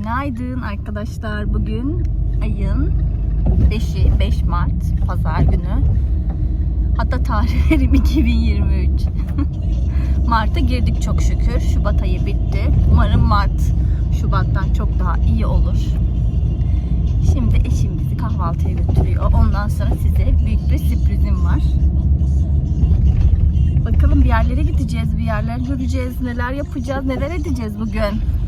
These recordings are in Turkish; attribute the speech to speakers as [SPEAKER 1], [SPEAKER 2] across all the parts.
[SPEAKER 1] Günaydın arkadaşlar. Bugün ayın 5'i 5 Mart Pazar günü. Hatta tarihlerim 2023. Mart'a girdik çok şükür. Şubat ayı bitti. Umarım Mart Şubat'tan çok daha iyi olur. Şimdi eşim bizi kahvaltıya götürüyor. Ondan sonra size büyük bir sürprizim var. Bakalım bir yerlere gideceğiz, bir yerler göreceğiz, neler yapacağız, neler edeceğiz bugün.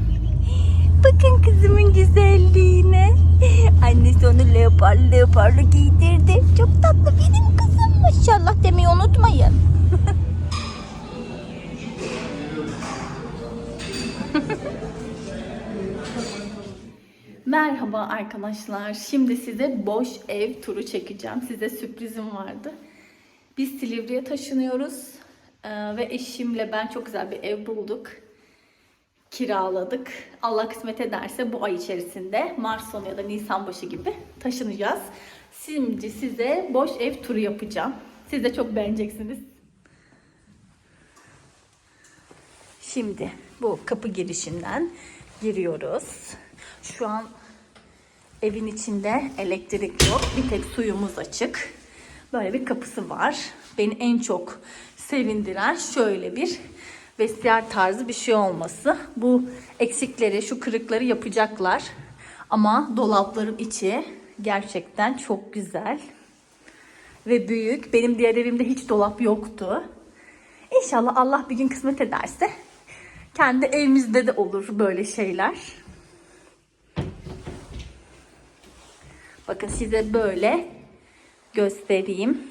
[SPEAKER 1] Bakın kızımın güzelliğine. Annesi onu leoparlı leoparlı giydirdi. Çok tatlı benim kızım. Maşallah demeyi unutmayın. Merhaba arkadaşlar. Şimdi size boş ev turu çekeceğim. Size sürprizim vardı. Biz Silivri'ye taşınıyoruz. Ee, ve eşimle ben çok güzel bir ev bulduk. Kiraladık. Allah kısmet ederse bu ay içerisinde Mart sonu ya da Nisan başı gibi taşınacağız. Şimdi size boş ev turu yapacağım. Siz de çok beğeneceksiniz. Şimdi bu kapı girişinden giriyoruz. Şu an evin içinde elektrik yok. Bir tek suyumuz açık. Böyle bir kapısı var. Beni en çok sevindiren şöyle bir vestiyer tarzı bir şey olması. Bu eksikleri, şu kırıkları yapacaklar. Ama dolapların içi gerçekten çok güzel ve büyük. Benim diğer evimde hiç dolap yoktu. İnşallah Allah bir gün kısmet ederse kendi evimizde de olur böyle şeyler. Bakın size böyle göstereyim.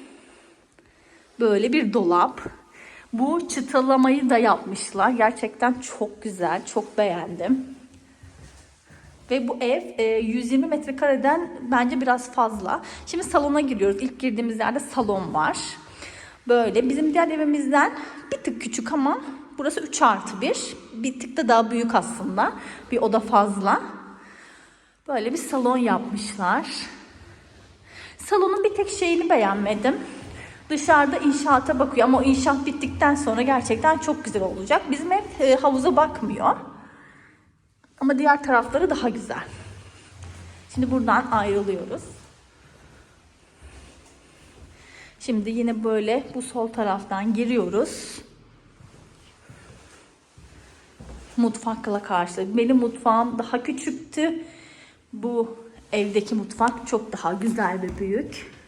[SPEAKER 1] Böyle bir dolap. Bu çıtalamayı da yapmışlar. Gerçekten çok güzel. Çok beğendim. Ve bu ev e, 120 metrekareden bence biraz fazla. Şimdi salona giriyoruz. İlk girdiğimiz yerde salon var. Böyle. Bizim diğer evimizden bir tık küçük ama burası 3 artı 1. Bir tık da daha büyük aslında. Bir oda fazla. Böyle bir salon yapmışlar. Salonun bir tek şeyini beğenmedim. Dışarıda inşaata bakıyor ama o inşaat bittikten sonra gerçekten çok güzel olacak. Bizim ev e, havuza bakmıyor. Ama diğer tarafları daha güzel. Şimdi buradan ayrılıyoruz. Şimdi yine böyle bu sol taraftan giriyoruz. Mutfakla karşı. Benim mutfağım daha küçüktü. Bu evdeki mutfak çok daha güzel ve büyük.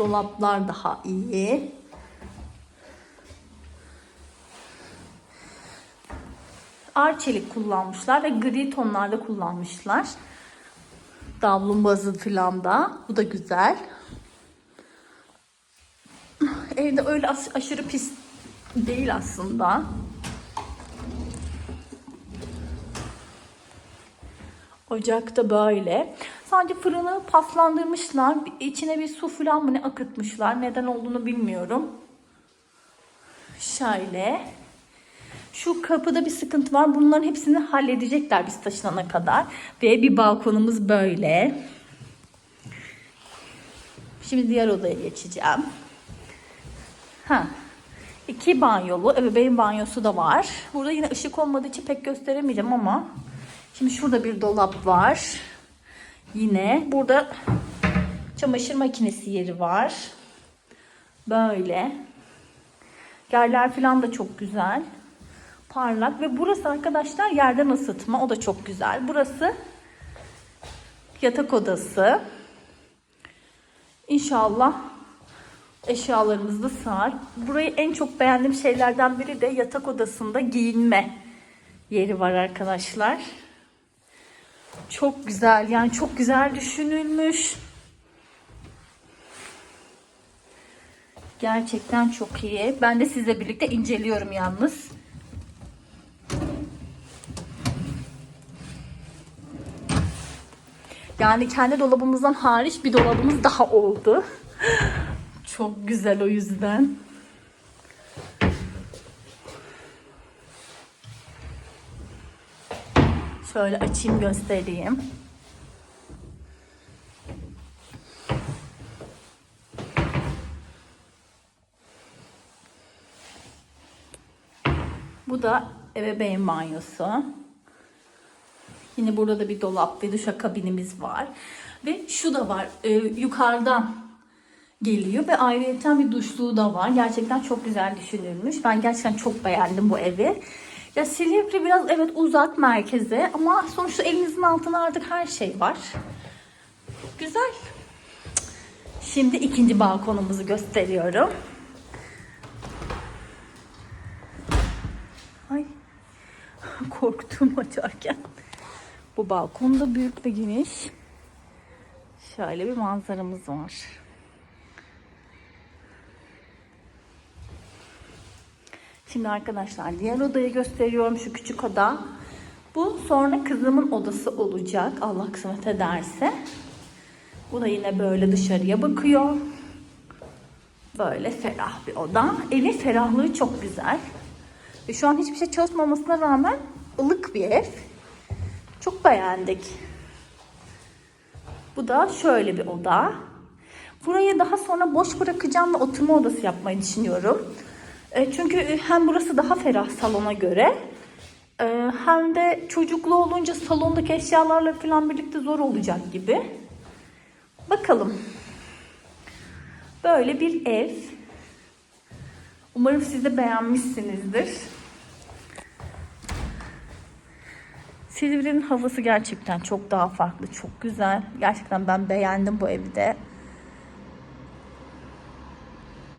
[SPEAKER 1] Dolaplar daha iyi. Arçelik kullanmışlar ve gri tonlarda kullanmışlar. Davlumbazı filan da. Bu da güzel. Evde öyle aşırı pis değil aslında. Ocakta böyle. Sadece fırını paslandırmışlar. İçine bir su falan mı ne akıtmışlar. Neden olduğunu bilmiyorum. Şöyle. Şu kapıda bir sıkıntı var. Bunların hepsini halledecekler biz taşınana kadar. Ve bir balkonumuz böyle. Şimdi diğer odaya geçeceğim. Ha. İki banyolu, ebeveyn banyosu da var. Burada yine ışık olmadığı için pek gösteremeyeceğim ama Şimdi şurada bir dolap var. Yine burada çamaşır makinesi yeri var. Böyle. Yerler falan da çok güzel. Parlak ve burası arkadaşlar yerden ısıtma. O da çok güzel. Burası yatak odası. İnşallah eşyalarımız da sığar. Burayı en çok beğendiğim şeylerden biri de yatak odasında giyinme yeri var arkadaşlar. Çok güzel yani çok güzel düşünülmüş. Gerçekten çok iyi. Ben de sizle birlikte inceliyorum yalnız. Yani kendi dolabımızdan hariç bir dolabımız daha oldu. Çok güzel o yüzden. Şöyle açayım göstereyim. Bu da ebeveyn banyosu. Yine burada da bir dolap ve duşakabinimiz var. Ve şu da var. e, yukarıdan geliyor ve ayrıca bir duşluğu da var. Gerçekten çok güzel düşünülmüş. Ben gerçekten çok beğendim bu evi. Ya Silivri biraz evet uzak merkeze ama sonuçta elinizin altında artık her şey var. Güzel. Şimdi ikinci balkonumuzu gösteriyorum. Ay korktum açarken. Bu balkon da büyük ve geniş. Şöyle bir manzaramız var. Şimdi arkadaşlar diğer odayı gösteriyorum şu küçük oda. Bu sonra kızımın odası olacak Allah kısmet ederse. Bu da yine böyle dışarıya bakıyor. Böyle ferah bir oda. Evin ferahlığı çok güzel. Ve şu an hiçbir şey çalışmamasına rağmen ılık bir ev. Çok beğendik. Bu da şöyle bir oda. Burayı daha sonra boş bırakacağım ve oturma odası yapmayı düşünüyorum. E, Çünkü hem burası daha ferah salona göre e, hem de çocuklu olunca salondaki eşyalarla falan birlikte zor olacak gibi. Bakalım. Böyle bir ev. Umarım siz de beğenmişsinizdir. Silivri'nin havası gerçekten çok daha farklı, çok güzel. Gerçekten ben beğendim bu evi de.